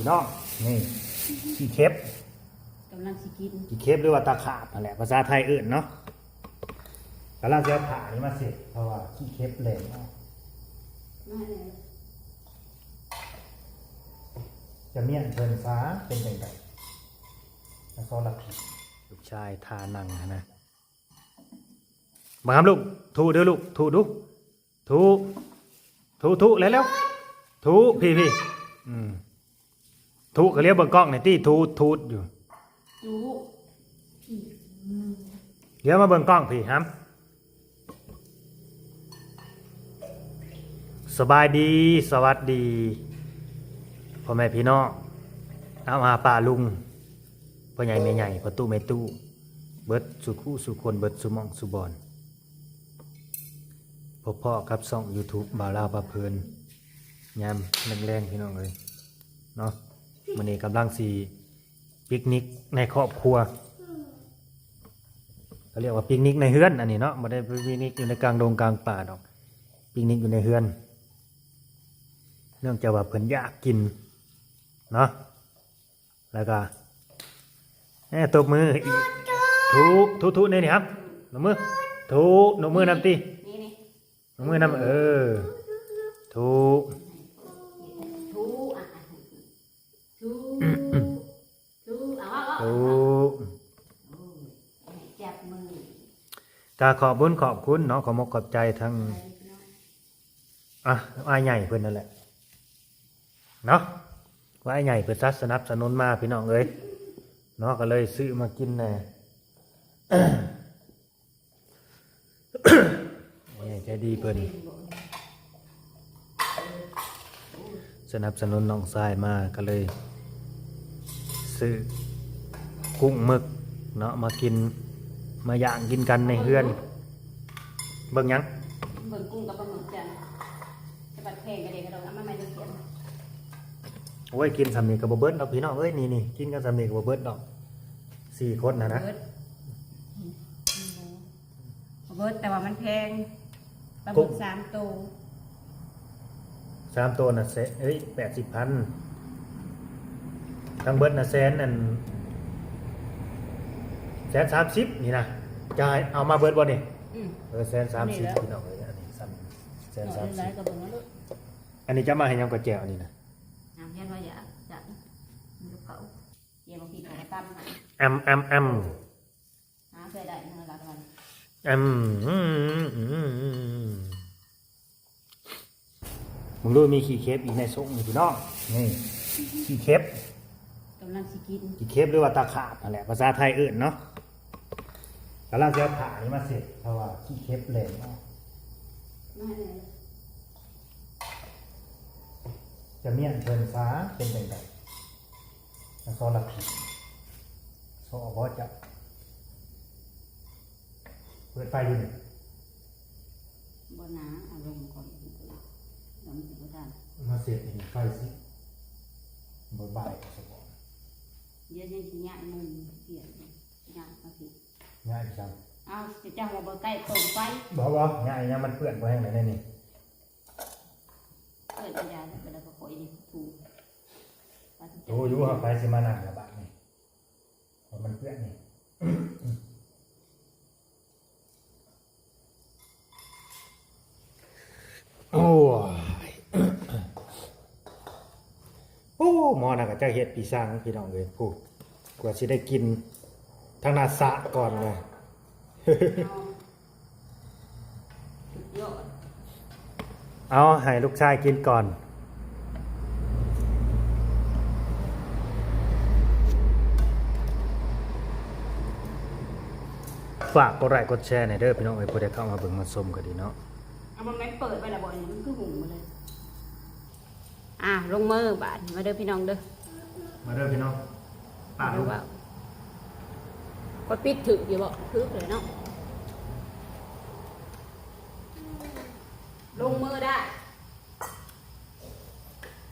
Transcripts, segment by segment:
พี่น้องนี่ขี้เคฟกำลังสิกินขี้เคฟหรือว่าตาขาบนั่นแหละภาษาไทยเอื่นเนาะกำลังจะเอาผ่านี้มาเสร็จเพราะว่าขี้เคฟแรงมากมาเลยจะเมียนเพิ่นฟ้าเป็นจังไดแล้วก็รับผิดลูกชายทานังนะมาครับลูกถูเด้อลูกถูดูถูถูถูแล้วแล้วถูพี่พี่อืม ถูกเรียกเบิ่งกล้องหน่ยที่ถูถูอยู่จูเดี๋ยวมาเบิ่งกล้องพี่ครับสบายดีสวัสดีพ่อแม่พี่น้องเอามาป่าลุงพ่อใหญ่แม่ใหญ่พ่อตู้แม่ตู้เบิดสุคู่สุคนเบิดสุมองสุบอนพบพ่อกับช่อง YouTube บ่าวลาวปลาเพลินยามแรงๆพี่น้องเลยเนาะ มื้อนี้กำลังสีปิกนิกในครอบครัวเขาเรียกว่าปิกนิกในเฮือนอันนี้เนาะไม่ได้ไปปิกนิกอยู่ในกลางดงกลางป่าดอกปิกนิกอยู่ในเฮือน เนื่องจากว่าเพิ่นอยากกินเนาะแล้วก็แหน่ตบมืออีกถูถูถูนี่นี่ครับนกมือถูนกมือนำตีนี่นี่นกมือนำเออถูทูาขอบบุญขอบคุณเนาะขอมกขอบใจทั้งอะอายใหญ่เพิ่นนั่นแหละเนาะว่าอายใหญ่เพิ่นซัดสนับสนุนมาพี่น้องเอ้ยเนาะก็เลยซื้อมากินแน่อายใหญ่ใจดีเพิ่นสนับสนุนน้องทรายมาก็เลยซื้อกุ้งหมึกเนาะมากิน มาย่างกินกันในเฮือน เบิ่งหยังเบิ่งกุ้งกับปลาหมึกจ้ะจะปัดเพลงกันเด็กกระโดดเอามาไม่ได้เขียนโอ้ยกินสามีกับบเบิร์ดดอกพี่น้องเอ้ยนี่นี่กินกับสามีกับบเบิร์ดดอกสี่คนนะนะเบิดเบิดแต่ว่ามันแพงปลาหมึกสามตัวสามตัวน่ะเซเอ้ยแปดสิบพันทั้งเบิร์ดน่ะแสนนั่น แสนสามสิบนี่นะจะให้เอามาเบิร์ดบ่นี่อืมเออแสนสามสิบนี่แหละพี่น้องเอ้ยอันนี้สามแสนเอาสามหสิลายบๆก็เบิ่งว่าลูกอันนี้จะมาให้ยังกับแจวอันนี้นะน้ำเย็นว่าอยากอยากลูกเขาเยี่ยมบางทีเขาก็ตั้มให้แอมแอมแอมหาเคยได้เงินละวันแอมอืมอืมอืมมึงรู้มีขี้เคฟอีกในซุกนี่พี่น้องนี่ขี้เคฟกำลังสิกินอีเคฟหรือว่าตาขาบนั่นแหละภาษาไทยเอื่นเนาะกำลังจะเอาผ่านี้มาเสร็จเพราะว่าขี้เคฟแรงมากมาเลยจะเมียนเพิ่นฟ้าเป็นจังไดแล้วก็รับผิดโซอบอจะเปิดไฟอยู่นี่บ่หนาเอาลงก่อนลงสิบ่ทันมาเสร็จอีกไฟสิบ่บ่ายสมอง เดี๋ยวยังสิย่างมุมเปลี่ยนย่างมาสิง่ายจังเอาสิจ้างว่าบ่ใกล้ตรงไฟบอกว่าง่ายนะมันเปื้อนบ่แห้งไหนได้นี่เปิดกระดาษแล้วก็แล้วก็ขอยนี่ถูกโอ้ยอยู่ว่าไฟสิมานั่งระบาดนี่เพราะมันเปื้อนนี่ โอ้ย โอ้ หมอนะก็จะเฮ็ดปีสังพี่น้องเลยพูดกว่าสิได้กินทางนาสะก่อนเลยเอาให้ลูกชายกินก่อน ฝากกดไลค์กดแชร์ในอยเด้อพี่น้องเอ้ยผู้ใดเข้ามาเบิ่งมาชมก็ดีเนาะเอามันแม่เปิดไปละบ่เนี่ยมันคือหุง อะลงมือบาดมาเด้อพี่น้องเด้อมาเด้อพี่น้องป้าลูรู้กว่าก็ปิดถึกอยู่บ่ถึกเลยเนาะลงมือได้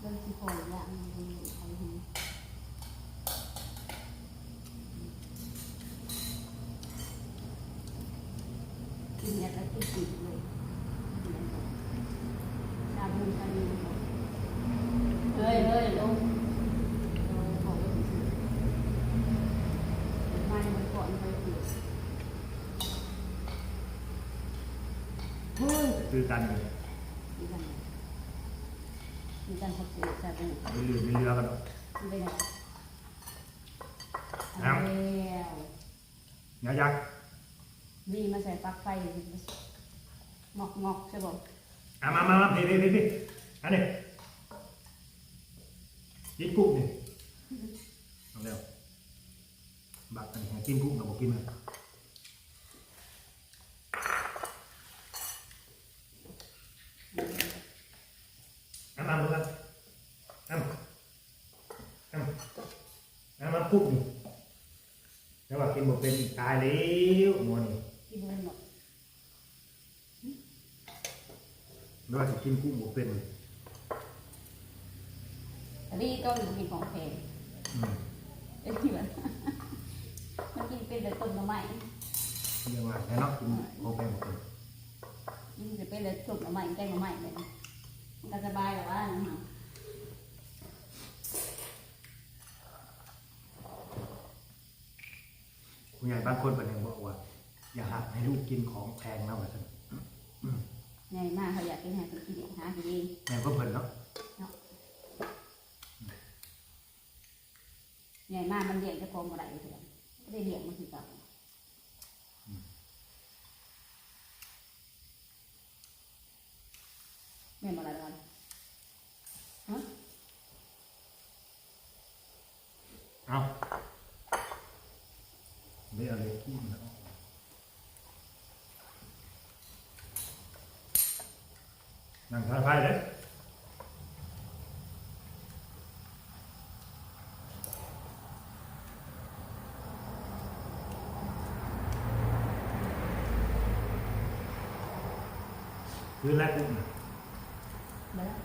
เบิ่งสิพออย่างนี้เอาหินกินเนี่ยแล้วติดติดเลยดาวมุนกันเฮ้ยเฮ้ยลง คือกันอยู่มีกันมีกันพักผ่อนใช่ไหมไม่ลืมไม่เลือกันหรอกมันเป็นอะไรครัเอาบแล้วยักษ์ยักษ์นี่มาใส่ปลั๊กไฟงอกงอกใช่ป่ะอะมามามาพี่พี่พี่พี่อันนี้กินกุ้งนี่เอาเร็วบักอันนี้กินกุ้งเราบอกกินมันเอามาดูกันเอาเอา เอามากุ้งนี่แล้วว่ากินบอกเป็นอีกตายแล้วหมัวนี่ที่เบิ้ลหรอกแล้วว่าจะกินกุ้งบอกเป็นแต่นี่ก็อยู่กินของแพงอืมเอ้ยที่มันมันกินเป็นแต่ต้นหน่อไม้เรียกว่าแค่นอกกินโอเป็นบอกเป็นมันจะเป็นแต่ต้นหน่อไม้แกงหน่อไม้เลยมันก็สบายแต่ว่านะฮะ คุณยายบางคนเป็นยังบอกว่า อย่าหักให้ลูกกินของแพงนะว่าท่านใหญ่มากเขาอยากกินให้กินกินหากินเองแม่ก็เพิ่นเนาะใหญ่มากมันเลี้ยงจะโกงอะไรเถอะไม่ได้เลี้ยงมันคือเก่าแม่มาอะไรกันฮะ เอาไม่เอาเลยขี้มันออก นั่งทานไฟเลยคือแรกกุ้งน่ะมาแล้ว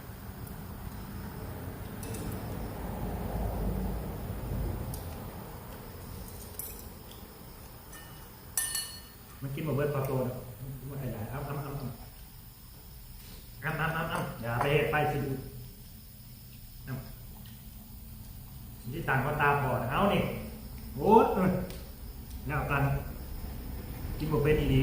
มันกินมาเบิดปลาโตนะ โอ้ยเออแล้วกัน กินบ่เป็นอีหลี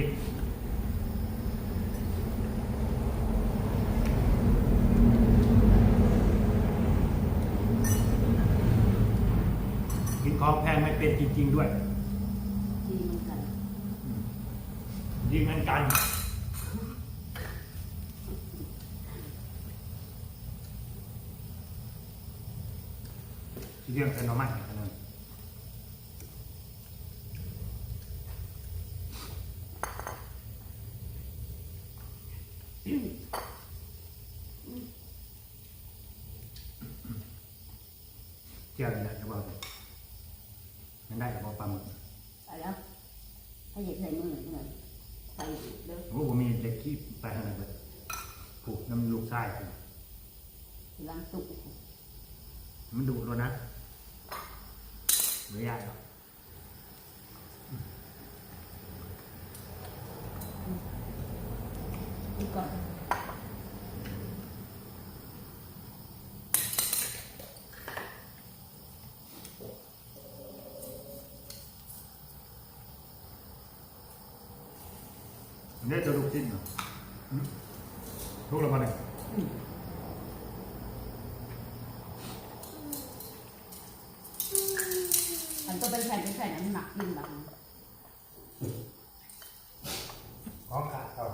กินของแพงไม่เป็นจริง ๆ ด้วยจีมันกันยิงกันกัน เรื่องเป็นหน่อไม้กันเลย เจ้าอะไรจะบอกเลยยัง ได้กับบอกปลาหมึกไปแล้วถ้าเหยียบใส่มือเหมือนใส่เด้อโอ้ผมมีเด็กขี้ไปขนาดแบบผูกน้ำลูกชายผมล้างตุกมันดุแล้วนะไม่ยากหรอกดีก่อน อันนี้จะลูกชิ้นเหรอหืมทุกละพันหนึ่งอันก็เป็นแผ่นเป็นแผ่นน้ำหนักยิ่งแบบของขาดเอา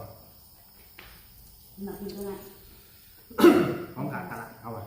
หนักยิ่งก็ไงของขาดตลาดเอาไว้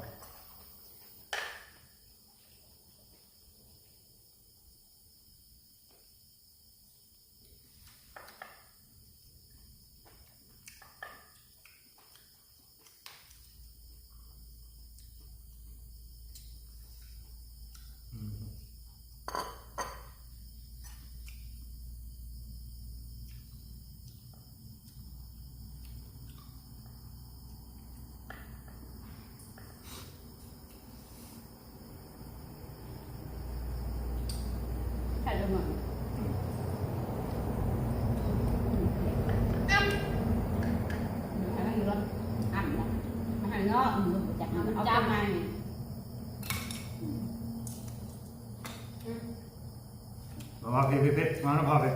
ผ็ดเผ็ดเผ็ดวางแล้วพอเผ็ด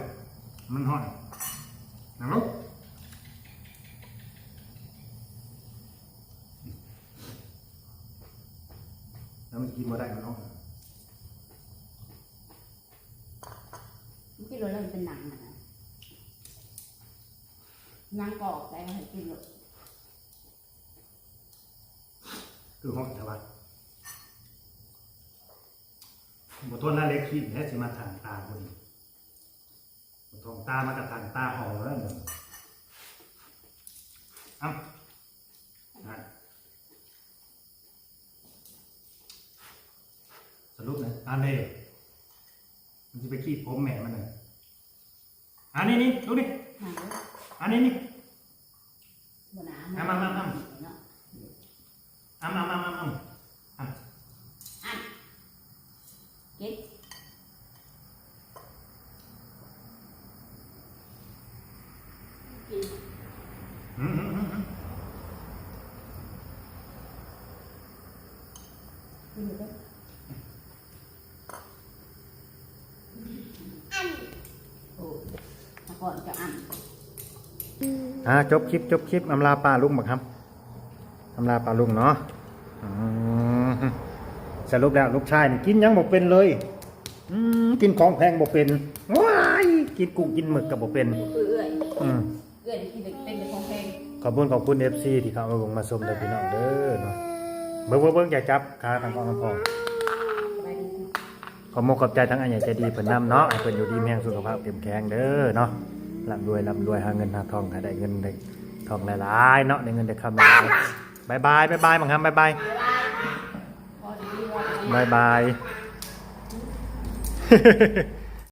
มันหอนนะลูกแล้วมันกินมาได้มันน้องมันกินแล้วมันเป็นหนังนะหนังกรอบแต่ให้กินหรอกคือห่อนถวัดบทนน่าเล็กขี้แท้สิมาทางตาคนนี้ ตามากับทางตาหอแล้วหนึ่งเอ้านั่นสรุปนะอันนี้มันจะไปขี้ผมแม่มันเลยอันนี้นี่ดูดิหนังเลยอันนี้นี่บนหนาเอามามามาเนาะอ้ำอ้ำอ้ำอ้ำอ้ำ อันเก็ตกิน อืมอืมอืมอืม กินอยู่ด้วยโอ้มา ก่อนจะอันอ่าจบคลิปจบคลิปอำลาปลาลุงบักครับอำลาปลาลุงเนาะอืมสรุปแล้วลูกชายนี่กินหยังบ่เป็นเลยอืมกินของแพงบ่เป็นว้ายกินกุ้งกินหมึกก็บ่เป็นเอื่อยอืมเอื่อยที่เป็นเป็นของเพลงขอบคุณขอบคุณ FC ที่เข้ามาลงมาชมเด้อพี่น้องเด้อเนาะเบิ่งเบิ่งเบิ่งอย่าจับขาทางกองทางกองสบายดี ขอมกขอบใจทั้งอันใหญ่ใจดีเพิ่นนำเนาะให้เพิ่นอยู่ดีมีแรงสุขภาพเข้มแข็งเด้อเนาะร่ำรวยร่ำรวยหาเงินหาทองหาได้เงินได้ทองหลายๆเนาะได้เงินได้คำหลายบายบายบายบายมังคับบายบายบายบาย